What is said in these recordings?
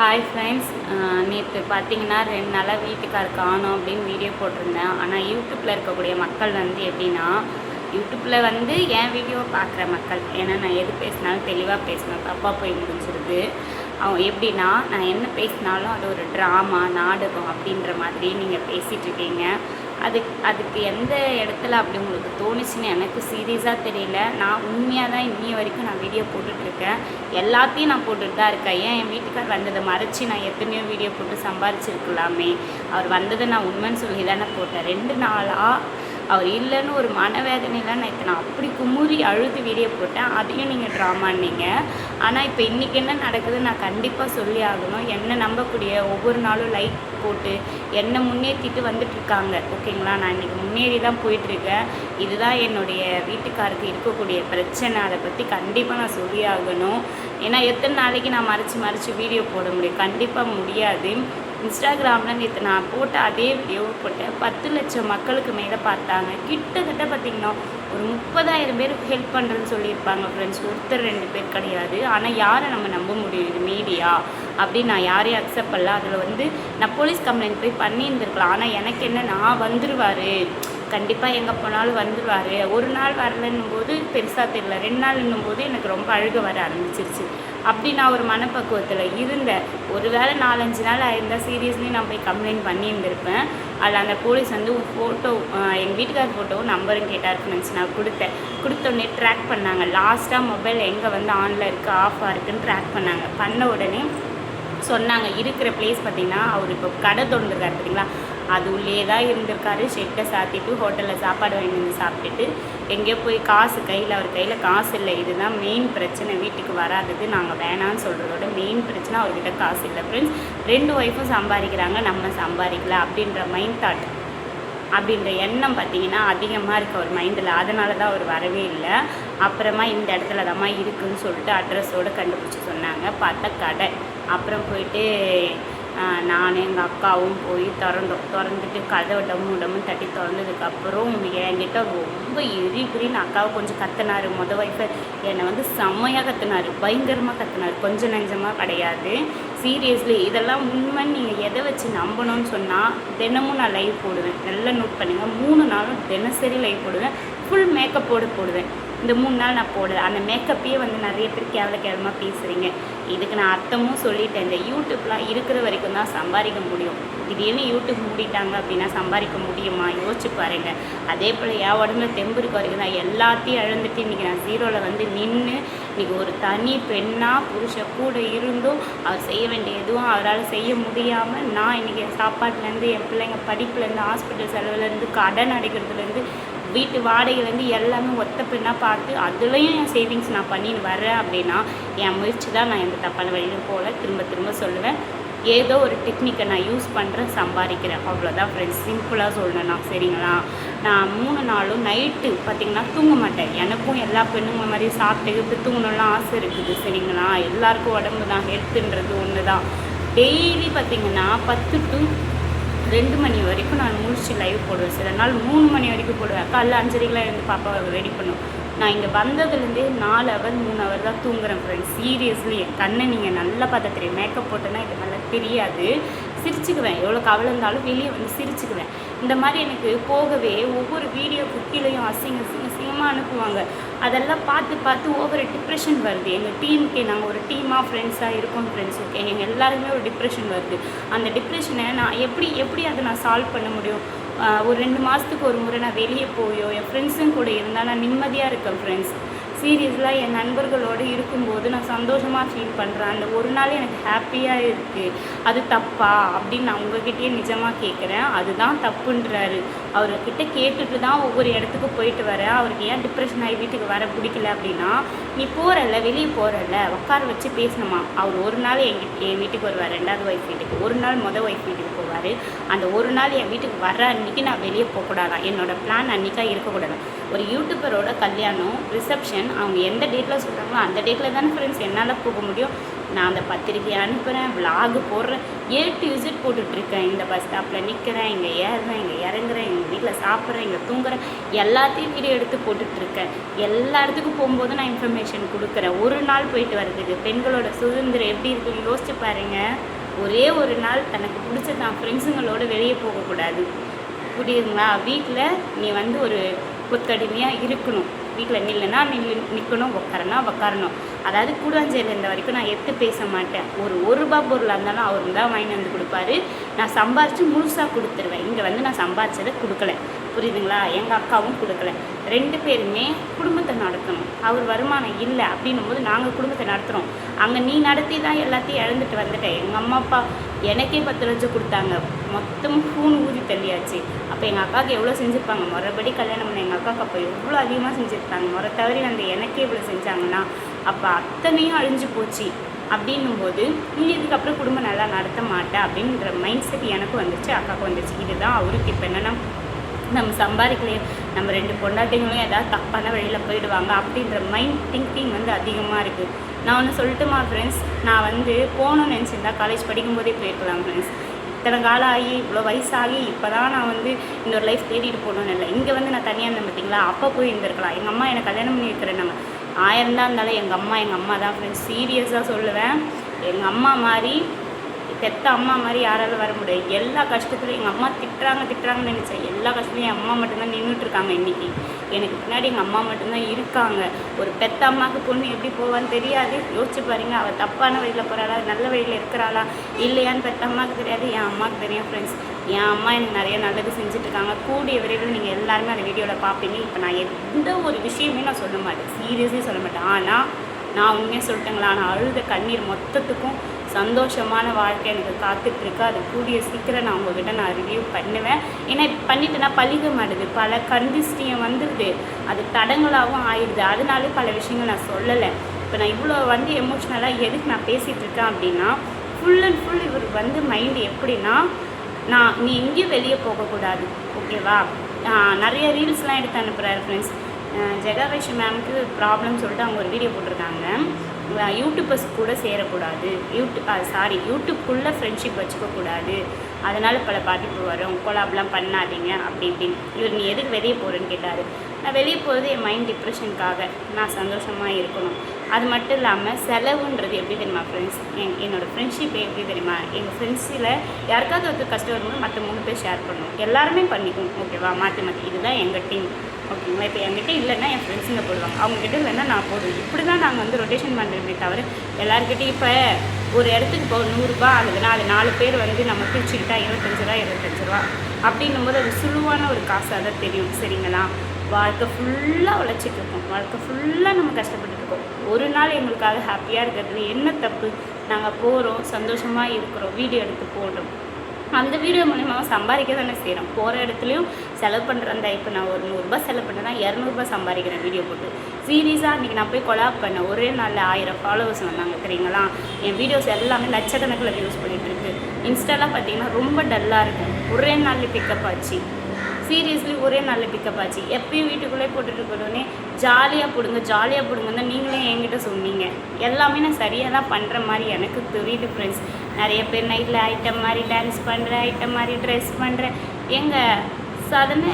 Hi friends நேற்று பார்த்தீங்கன்னா ரெண்டு நாளாக வீட்டுக்கார் காணும் அப்படின்னு வீடியோ போட்டிருந்தேன். ஆனால் யூடியூப்பில் இருக்கக்கூடிய மக்கள் வந்து எப்படின்னா யூடியூப்பில் வந்து என் வீடியோ பார்க்குற மக்கள்? ஏன்னா நான் எது பேசினாலும் தெளிவாக பேசினேன் தப்பாக போய் முடிஞ்சிருது. அவங்க எப்படின்னா நான் என்ன பேசினாலும் அது ஒரு ட்ராமா நாடகம் அப்படின்ற மாதிரி நீங்கள் பேசிகிட்டு இருக்கீங்க. அதுக்கு அதுக்கு எந்த இடத்துல அப்படி உங்களுக்கு தோணுச்சுன்னு எனக்கு சீரியஸாக தெரியல. நான் உண்மையாக தான் இன்னி வரைக்கும் நான் வீடியோ போட்டுட்ருக்கேன். எல்லாத்தையும் நான் போட்டுட்டு தான் இருக்கேன். ஏன்? என் வீட்டுக்கார் வந்ததை மறைச்சி நான் எத்தனையோ வீடியோ போட்டு சம்பாரிச்சிருக்கலாமே. அவர் வந்ததை நான் உண்மைன்னு சொல்லி தானே போட்டேன். ரெண்டு நாளாக அவர் இல்லைன்னு ஒரு மனவேதனையில் நான் இத்தனை அப்படி குமுறி அழுது வீடியோ போட்டேன். அதையும் நீங்கள் ட்ராமான்னீங்க ஆனால் இப்போ இன்றைக்கி என்ன நடக்குது நான் கண்டிப்பாக சொல்லி ஆகணும். என்னை நம்பக்கூடிய ஒவ்வொரு நாளும் லைக் போட்டு என்னை முன்னேற்றிட்டு வந்துட்டுருக்காங்க ஓகேங்களா? நான் இன்றைக்கி முன்னேறி தான் போயிட்டுருக்கேன். இதுதான் என்னுடைய வீட்டுக்காருக்கு இருக்கக்கூடிய பிரச்சனை. அதை பற்றி கண்டிப்பாக நான் சொல்லி ஆகணும். ஏன்னா எத்தனை நாளைக்கு நான் மறைச்சி மறைச்சி வீடியோ போட முடியும்? கண்டிப்பாக முடியாது. இன்ஸ்டாகிராமில் நேற்று நான் போட்ட அதே வீடியோவை போட்டேன் பத்து லட்சம் மக்களுக்கு மேலே பார்த்தாங்க. கிட்டத்தட்ட பார்த்திங்கன்னா ஒரு முப்பதாயிரம் பேர் ஹெல்ப் பண்ணுறேன்னு சொல்லியிருப்பாங்க ஃப்ரெண்ட்ஸ் ஒருத்தர் ரெண்டு பேர் கிடையாது. ஆனால் யாரை நம்ம நம்ப முடியும்? இது மீடியா அப்படின்னு நான் யாரையும் அக்செப்ட் பண்ணல. அதில் வந்து நான் போலீஸ் கம்ப்ளைண்ட் போய் பண்ணியிருந்துருக்கலாம். ஆனால் எனக்கு என்ன? நான் வந்துடுவார் கண்டிப்பாக எங்கே போனாலும் வந்துடுவார் ஒரு நாள் வரலன்னும் போது பெருசாக தெரியல. ரெண்டு நாள்ன்னும் போது எனக்கு ரொம்ப அழுக வர ஆரம்பிச்சிருச்சு. அப்படி நான் ஒரு மனப்பக்குவத்தில் இருந்தேன் ஒரு வேளை நாலஞ்சு நாள் ஆயிருந்தால் சீரியஸ்லி நான் போய் கம்ப்ளைண்ட் பண்ணியிருந்திருப்பேன். அதில் அந்த போலீஸ் வந்து ஃபோட்டோ எங்கள் வீட்டுக்கார் ஃபோட்டோவும் நம்பரும் கேட்டார் ஃப்ரெண்ட்ஸ் நான் கொடுத்தேன். கொடுத்தோடனே ட்ராக் பண்ணாங்க. லாஸ்ட்டாக மொபைல் எங்கே வந்து ஆனில் இருக்குது ஆஃபாக இருக்குன்னு ட்ராக் பண்ணாங்க. பண்ண உடனே சொன்னாங்க இருக்கிற பிளேஸ் பார்த்தீங்கன்னா அவர் இப்போ கடை திறந்துருக்காரு பார்த்தீங்களா? அது உள்ளே தான் இருந்திருக்காரு. ஷெட்டை சாத்திட்டு ஹோட்டலில் சாப்பாடு வாங்கி வந்து சாப்பிட்டுட்டு எங்கேயோ போய் காசு கையில் அவர் கையில் காசு இல்லை. இதுதான் மெயின் பிரச்சனை. வீட்டுக்கு வராதது நாங்கள் வேணான்னு சொல்கிறதோட மெயின் பிரச்சனை அவர்கிட்ட காசு இல்லை. ஃப்ரெண்ட்ஸ் ரெண்டு ஒய்ஃபும் சம்பாதிக்கிறாங்க. நம்ம சம்பாதிக்கல அப்படின்ற மைண்ட் தாட் அப்படின்ற எண்ணம் பார்த்தீங்கன்னா அதிகமாக இருக்குது அவர் மைண்டில் அதனால தான் அவர் வரவே இல்லை. அப்புறமா இந்த இடத்துல தாம்மா இருக்குதுன்னு சொல்லிட்டு அட்ரஸோடு கண்டுபிடிச்சி சொன்னாங்க. பார்த்தா கடை. அப்புறம் போயிட்டு நான் எங்கள் அக்காவும் போய் திறந்தோம். திறந்துட்டு கதவை டம்மு டம்மு தட்டி திறந்ததுக்கப்புறம் என்கிட்ட ரொம்ப எரி குறின்னு அக்காவை கொஞ்சம் கத்தினார். முத வைஃபை என்னை வந்து செம்மையாக கத்தினார். பயங்கரமாக கத்தினார். கொஞ்சம் நஞ்சமாக கிடையாது. சீரியஸ்லி இதெல்லாம் உண்மை நீங்கள் எதை வச்சு நம்பணும்னு சொன்னால் தினமும் நான் லைவ் போடுவேன். நல்லா நோட் பண்ணுங்கள் மூணு நாளும் தினசரி லைவ் போடுவேன். ஃபுல் மேக்கப்போடு போடுவேன். இந்த மூணு நாள் நான் போடல. அந்த மேக்கப்பையே வந்து நிறைய பேர் கேவல கேவலமாக பேசுகிறீங்க இதுக்கு நான் அர்த்தமும் சொல்லிட்டேன். இந்த யூடியூப்லாம் இருக்கிற வரைக்கும் தான் சம்பாதிக்க முடியும். திடீர்னு யூடியூப் மூடிட்டாங்க அப்படின்னா சம்பாதிக்க முடியுமா? யோசிச்சு பாருங்க. அதே போல் என் உடம்புல தெம்பு இருக்க வரைக்கும் தான் எல்லாத்தையும் இழந்துட்டு இன்றைக்கி நான் ஜீரோவில் வந்து நின்று இன்றைக்கி ஒரு தனி பெண்ணாக புருஷன் கூட இருந்தும் அவர் செய்ய வேண்டிய எதுவும் அவரால் செய்ய முடியாமல் நான் இன்றைக்கி சாப்பாட்டுலேருந்து என் பிள்ளைங்க படிப்புலேருந்து ஹாஸ்பிட்டல் செலவுலேருந்து கடன் அடைக்கிறதுலேருந்து வீட்டு வாடகையிலேருந்து எல்லாமே ஒத்த பெண்ணாக பார்த்து அதுலேயும் என் சேவிங்ஸ் நான் பண்ணின்னு வரேன் அப்படின்னா என் முயற்சி தான் நான் எந்த தப்பான வழியிலும் போகல. திரும்ப திரும்ப சொல்லுவேன். ஏதோ ஒரு டெக்னிக்கை நான் யூஸ் பண்ணுறேன் சம்பாதிக்கிறேன். அவ்வளோதான் ஃப்ரெண்ட்ஸ் சிம்பிளாக சொல்லணும்னா சரிங்களா? நான் மூணு நாளும் நைட்டு பார்த்திங்கன்னா தூங்க மாட்டேன். எனக்கும் எல்லா பெண்ணுங்க மாதிரி சாப்பிட்டு தூங்கணும்லாம் ஆசை இருக்குது சரிங்களா? எல்லாருக்கும் உடம்பு தான் ஹெல்த்துன்றது ஒன்று தான் டெய்லி பார்த்திங்கன்னா பத்து டு ரெண்டு மணி வரைக்கும் நான் முடிச்சு லைவ் போடுவேன். சில நாள் மூணு மணி வரைக்கும் போடுவேன். காலைல அஞ்சரைக்கெலாம் இருந்து பாப்பாவை ரெடி பண்ணும். நான் இங்கே வந்ததுலேருந்தே நாலு ஹவர் மூணு ஹவர் தான் தூங்குறேன் ஃப்ரெண்ட்ஸ் சீரியஸ்லி என் கண்ணை நீங்கள் நல்லா பார்த்தா தெரியும். மேக்கப் போட்டேன்னா இது நல்லா தெரியாது. சிரிச்சுக்குவேன். எவ்வளோ கவலை இருந்தாலும் வெளியே வந்து சிரிச்சுக்குவேன். இந்த மாதிரி எனக்கு போகவே ஒவ்வொரு வீடியோ குட்டிலையும் அசிங்க அசிங்க அசிங்கமாக அனுப்புவாங்க. அதெல்லாம் பார்த்து பார்த்து ஒவ்வொரு டிப்ரெஷன் வருது. எங்கள் டீமுக்கே நாங்கள் ஒரு டீமாக ஃப்ரெண்ட்ஸாக இருக்கோம் ஃப்ரெண்ட்ஸ் ஓகே எங்கள் எல்லாருமே ஒரு டிப்ரெஷன் வருது. அந்த டிப்ரெஷனை நான் எப்படி எப்படி அதை நான் சால்வ் பண்ண முடியும்? ஒரு ரெண்டு மாதத்துக்கு ஒரு முறை நான் வெளியே போயோ என் ஃப்ரெண்ட்ஸும் கூட இருந்தால் நான் நிம்மதியாக இருக்கேன் ஃப்ரெண்ட்ஸ் சீரியஸ்லாம் என் நண்பர்களோடு இருக்கும்போது நான் சந்தோஷமாக ஃபீல் பண்ணுறேன் அந்த ஒரு நாள் எனக்கு ஹாப்பியாக இருக்குது அது தப்பா? அப்படின்னு நான் உங்ககிட்டயே நிஜமாக கேட்குறேன் அதுதான் தப்புன்றாரு. அவர்கிட்ட கேட்டுட்டு தான் ஒவ்வொரு இடத்துக்கு போயிட்டு வரேன். அவருக்கு ஏன் டிப்ரெஷன் ஆகி வீட்டுக்கு வர பிடிக்கல அப்படின்னா நீ போகிறல்ல வெளியே போகிறல்ல உட்கார வச்சு பேசணுமா? அவர் ஒரு நாள் என் என் வீட்டுக்கு வருவார். ரெண்டாவது ஒய்ஃப் வீட்டுக்கு. ஒரு நாள் மொதல் ஒய்ஃப் வீட்டுக்கு போவார். அந்த ஒரு நாள் என் வீட்டுக்கு வர அன்றைக்கி நான் வெளியே போகக்கூடாதான். என்னோடய பிளான் அன்றைக்காக இருக்கக்கூடாது ஒரு யூடியூபரோட கல்யாணம் ரிசப்ஷன் அவங்க எந்த டேட்டில் சொல்கிறாங்களோ அந்த டேட்டில் தானே ஃப்ரெண்ட்ஸ் என்னால் போக முடியும். நான் அந்த பத்திரிக்கையை அனுப்புகிறேன் vlog போடுறேன். ஏ டு விசிட் போட்டுட்ருக்கேன். இந்த பஸ் ஸ்டாப்பில் நிற்கிறேன் இங்கே ஏறுறேன் இங்கே இறங்குறேன் எங்கள் வீட்டில் சாப்பிட்றேன் இங்கே தூங்குறேன். எல்லாத்தையும் வீடியோ எடுத்து போட்டுட்ருக்கேன். எல்லா இடத்துக்கும் போகும்போது நான் இன்ஃபர்மேஷன் கொடுக்குறேன். ஒரு நாள் போயிட்டு வர்றதுக்கு பெண்களோட சுதந்திரம் எப்படி இருக்குன்னு யோசிச்சு பாருங்க. ஒரே ஒரு நாள் தனக்கு பிடிச்ச தான் ஃப்ரெண்ட்ஸுங்களோட வெளியே போகக்கூடாது. புரியுதுங்களா? வீட்டில் நீ வந்து ஒரு கொத்தடிமையாக இருக்கணும். வீட்டில் நில்லுனா நில்லு நிற்கணும் உக்காரனா உட்காரணும் அதாவது கூடாஞ்சேரியில் இருந்த வரைக்கும் நான் எடுத்து பேச மாட்டேன். ஒரு ஒரு ரூபா பொருளாக இருந்தாலும் அவர் தான் வாங்கி வந்து கொடுப்பாரு. நான் சம்பாரித்து முழுசாக கொடுத்துருவேன். இங்கே வந்து நான் சம்பாரிச்சதை கொடுக்கல. புரியுதுங்களா? எங்கள் அக்காவும் கொடுக்கல. ரெண்டு பேருமே குடும்பத்தை நடத்தணும். அவர் வருமானம் இல்லை அப்படின்னும் போது நாங்கள் குடும்பத்தை நடத்துகிறோம் அங்கே நீ நடத்தி தான் எல்லாத்தையும் இழந்துட்டு வந்துட்டேன் எங்கள் அம்மா அப்பா எனக்கே பத்து லட்சம் கொடுத்தாங்க. மொத்தம் ஃபோன் ஊதி தள்ளியாச்சு. அப்போ எங்கள் அக்காவுக்கு எவ்வளோ செஞ்சுருப்பாங்க? மறுபடி கல்யாணம் பண்ண எங்கள் அக்காவுக்கு அப்போ எவ்வளோ அதிகமாக செஞ்சுருப்பாங்க? முறை தவறி அந்த எனக்கே இவ்வளோ செஞ்சாங்கன்னா அப்போ அத்தனையும் அழிஞ்சு போச்சு. அப்படின்னும் போது நீ இதுக்கப்புறம் குடும்பம் நல்லா நடத்த மாட்டேன் அப்படின்ற மைண்ட் செட் எனக்கு வந்துச்சு அக்காவுக்கு வந்துச்சு இதுதான் அவருக்கு இப்போ என்னென்னா நம்ம சம்பாதிக்கலையே நம்ம ரெண்டு பொண்டாட்டிங்களும் ஏதாவது தப்பான வழியில் போயிடுவாங்க அப்படின்ற மைண்ட் திங்கிங் வந்து அதிகமாக இருக்குது நான் ஒன்று சொல்லட்டுமா ஃப்ரெண்ட்ஸ் நான் வந்து போகணும்னு நினச்சிருந்தா காலேஜ் படிக்கும்போதே போயிருக்கலாம் ஃப்ரெண்ட்ஸ் இத்தனை காலம் ஆகி இவ்வளோ வயசாகி இப்போ தான் நான் வந்து இன்னொரு லைஃப் தேடிட்டு போகணும்னு இல்லை. இங்கே வந்து நான் தனியாக இருந்தேன் பார்த்தீங்களா? அப்போ போய் இருந்திருக்கலாம். எங்கள் அம்மா என்னை கல்யாணம் பண்ணி வைக்கிறேன் நாங்கள் ஆயிரம் தான் இருந்தாலும் எங்கள் அம்மா எங்கள் அம்மா தான் ஃப்ரெண்ட்ஸ் சீரியஸாக சொல்லுவேன். எங்கள் அம்மா மாதிரி பெத்த அம்மா மாதிரி யாராலும் வர முடியாது. எல்லா கஷ்டத்துலையும் எங்கள் அம்மா திட்டுறாங்க திட்டுறாங்கன்னு நினச்சேன். எல்லா கஷ்டத்துலையும் என் அம்மா மட்டும்தான் நின்றுட்டுருக்காங்க இன்றைக்கி எனக்கு பின்னாடி எங்கள் அம்மா மட்டும்தான் இருக்காங்க. ஒரு பெத்த அம்மாவுக்கு பொண்ணு எப்படி போவான்னு தெரியாது. யோசிச்சு பாருங்க அவள் தப்பான வழியில் போகிறாளா நல்ல வழியில் இருக்கிறாளா இல்லையான்னு பெத்த அம்மாவுக்கு தெரியாது என் அம்மாவுக்கு தெரியும் ஃப்ரெண்ட்ஸ் என் அம்மா எனக்கு நிறைய நல்லது செஞ்சுட்டு இருக்காங்க கூடிய விரைவில் நீங்கள் எல்லாருமே அந்த வீடியோவில் பார்ப்பீங்க இப்போ நான் எந்த ஒரு விஷயமே நான் சொல்ல மாட்டேன். சீரியஸே சொல்ல மாட்டேன். ஆனால் நான் உண்மையாக சொல்லிட்டேங்களா? நான் அழுத கண்ணீர் மொத்தத்துக்கும் சந்தோஷமான வாழ்க்கை எனக்கு காத்துட்ருக்கு அது கூடிய சீக்கிரம் நான் உங்ககிட்ட நான் ரிவ்யூ பண்ணுவேன். ஏன்னா பண்ணிட்டேன்னா பழிக மாட்டுது. பல கண்டிஸ்டியம் வந்துடுது அது தடங்களாகவும் ஆயிடுது. அதனாலே பல விஷயங்கள் நான் சொல்லலை. இப்போ நான் இவ்வளோ வந்து எமோஷ்னலாக எதுக்கு நான் பேசிகிட்டு இருக்கேன் அப்படின்னா ஃபுல் அண்ட் ஃபுல் இவர் வந்து மைண்டு எப்படின்னா நான் நீ எங்கேயும் வெளியே போகக்கூடாது. ஓகேவா நிறைய ரீல்ஸ்லாம் எடுத்து அனுப்புகிறாரு ஃப்ரெண்ட்ஸ் ஜெகாவேஷ் மேம்க்கு ப்ராப்ளம் சொல்லிட்டு அவங்க ஒரு வீடியோ போட்டிருக்காங்க. யூடியூப்பர்ஸ் யூடியூபர்ஸ் கூட சேரக்கூடாது. யூடியூப் சாரி யூடியூப்குள்ளே ஃப்ரெண்ட்ஷிப் வச்சுக்கக்கூடாது. அதனால் பல பாதிப்பு வரும். கொலாப்லாம் பண்ணாதீங்க அப்படி இப்படின்னு. இவர் நீ எதுக்கு வெளியே போகிறேன்னு கேட்டார். நான் வெளியே போகிறது என் மைண்ட் டிப்ரெஷனுக்காக நான் சந்தோஷமாக இருக்கணும். அது மட்டும் இல்லாமல் செலவுன்றது எப்படி தெரியுமா ஃப்ரெண்ட்ஸ் என் என்னோடய ஃப்ரெண்ட்ஷிப் எப்படி தெரியுமா? எங்கள் ஃப்ரெண்ட்ஸில் யாருக்காவது ஒருத்தர் கஷ்டம் வரும்போது மற்ற மூணு பேர் ஷேர் பண்ணுவோம் எல்லாருமே பண்ணிக்கணும் ஓகேவா மாற்றி மாற்றி இதுதான் எங்கள் டீம் ஓகேங்களா? இப்போ என்கிட்ட இல்லைன்னா என் ஃப்ரெண்ட்ஸுங்க போடுவாங்க. அவங்ககிட்ட இல்லைன்னா நான் போடுவேன். இப்படி தான் நாங்கள் வந்து ரொட்டேஷன் பண்ணுறோமே தவிர எல்லாருக்கிட்டையும் இப்போ ஒரு இடத்துக்கு இப்போ நூறுரூபா ஆகுதுன்னா அது நாலு பேர் வந்து நம்ம பிரிச்சுக்கிட்டா இருபத்தஞ்சு ரூபா இருபத்தஞ்சு ரூபா அப்படின்னும் போது அது சுழுவான ஒரு காசாக தான் தெரியும். சரிங்களா? வாழ்க்கை ஃபுல்லாக உழைச்சிட்டு இருக்கோம். வாழ்க்கை ஃபுல்லாக நம்ம கஷ்டப்பட்டு இருக்கோம். ஒரு நாள் எங்களுக்காக ஹாப்பியாக இருக்கிறது என்ன தப்பு? நாங்கள் போகிறோம் சந்தோஷமாக இருக்கிறோம் வீடியோ எடுத்து போடுறோம். அந்த வீடியோ மூலிமா சம்பாதிக்க தானே செய்கிறோம் போகிற இடத்துலையும் செலவு பண்ணுற அந்த இப்போ நான் ஒரு நூறுரூபா செலவு பண்ணுறேன்னா இரநூறுபா சம்பாதிக்கிறேன் வீடியோ போட்டு. சீரியஸாக அன்றைக்கி நான் போய் கொலாப் பண்ணேன். ஒரே நாளில் ஆயிரம் ஃபாலோவர்ஸ் வந்தாங்க தெரியுங்களா? என் வீடியோஸ் எல்லாமே லட்சக்கணக்கில் வியூஸ் பண்ணிகிட்டு இருக்கு. இன்ஸ்டாலாம் பார்த்தீங்கன்னா ரொம்ப டல்லாக இருக்கும். ஒரே நாளில் பிக்கப் ஆச்சு. சீரியஸ்லி ஒரே நல்ல பிக்கப் ஆச்சு. எப்பயும் வீட்டுக்குள்ளே போட்டுட்டு போனோடனே ஜாலியாக பிடுங்க ஜாலியாக பிடுங்கன்னு தான் நீங்களே என்கிட்ட சொன்னீங்க. எல்லாமே நான் சரியாக தான் பண்ணுற மாதிரி எனக்கு தெரியுது ஃப்ரெண்ட்ஸ் நிறைய பேர் நைட்டில் ஐட்டம் மாதிரி டான்ஸ் பண்ணுறேன் ஐட்டம் மாதிரி ட்ரெஸ் பண்ணுறேன் எங்கள் சடனே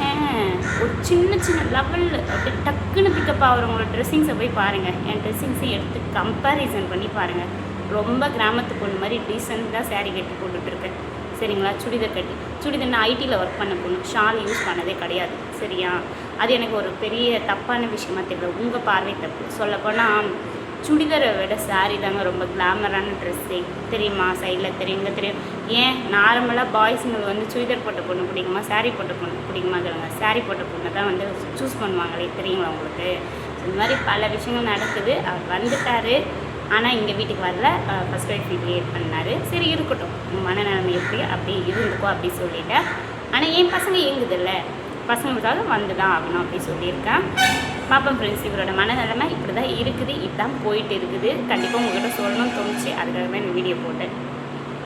ஒரு சின்ன சின்ன லெவல் அப்படியே டக்குன்னு பிக்கப் ஆகிறவங்களோட ட்ரெஸ்ஸிங்ஸை போய் பாருங்கள் என் ட்ரெஸ்ஸிங்ஸை எடுத்து கம்பேரிசன் பண்ணி பாருங்கள் ரொம்ப கிராமத்து பொண்ணு மாதிரி டீசெண்டாக சேரீ கட்டி போட்டுட்ருக்கேன் சரிங்களா? சுடிதார் கட்டி சுடிதார் நான் ஐடியில் ஒர்க் பண்ண பொண்ணு. ஷால் யூஸ் பண்ணதே கிடையாது. சரியா? அது எனக்கு ஒரு பெரிய தப்பான விஷயமா தெரியல. உங்கள் பார்வை தப்பு. சொல்லப்போனால் சுடிதாரை விட saree தாங்க ரொம்ப கிளாமரான ட்ரெஸ்ஸு தெரியுமா? சைடில் தெரியும் இங்கே தெரியும். ஏன்? நார்மலாக பாய்ஸுங்களுக்கு வந்து சுடிதார் போட்ட பொண்ணு பிடிக்குமா? சாரீ போட்ட பொண்ணு பிடிக்குமா? சொல்லுங்க saree போட்ட பொண்ணு தான் வந்து சூஸ் பண்ணுவாங்களே. தெரியுங்களா உங்களுக்கு? இந்த மாதிரி பல விஷயங்கள் நடக்குது. அவர் வந்துட்டாரு. ஆனால் இங்கே வீட்டுக்கு வரல. ஃபஸ்ட் ஒய்ஃப் கிரியேட் பண்ணார். சரி இருக்கட்டும். மனநிலைமை எப்படி? அப்படி இருந்துக்கோ அப்படி சொல்லிட்டேன். ஆனால் என் பசங்க இயங்குதில்ல பசங்களுக்காக வந்து தான் ஆகணும் அப்படி சொல்லியிருக்கேன். பாப்போம் ஃப்ரெண்ட்ஸ் இவரோட மனநிலைமை இப்படி தான் இருக்குது. இப்படி தான் போயிட்டு இருக்குது. கண்டிப்பாக உங்கள்கிட்ட சொல்லணும்னு தோணுச்சு. அதுக்காக தான் இந்த வீடியோ போட்டேன்.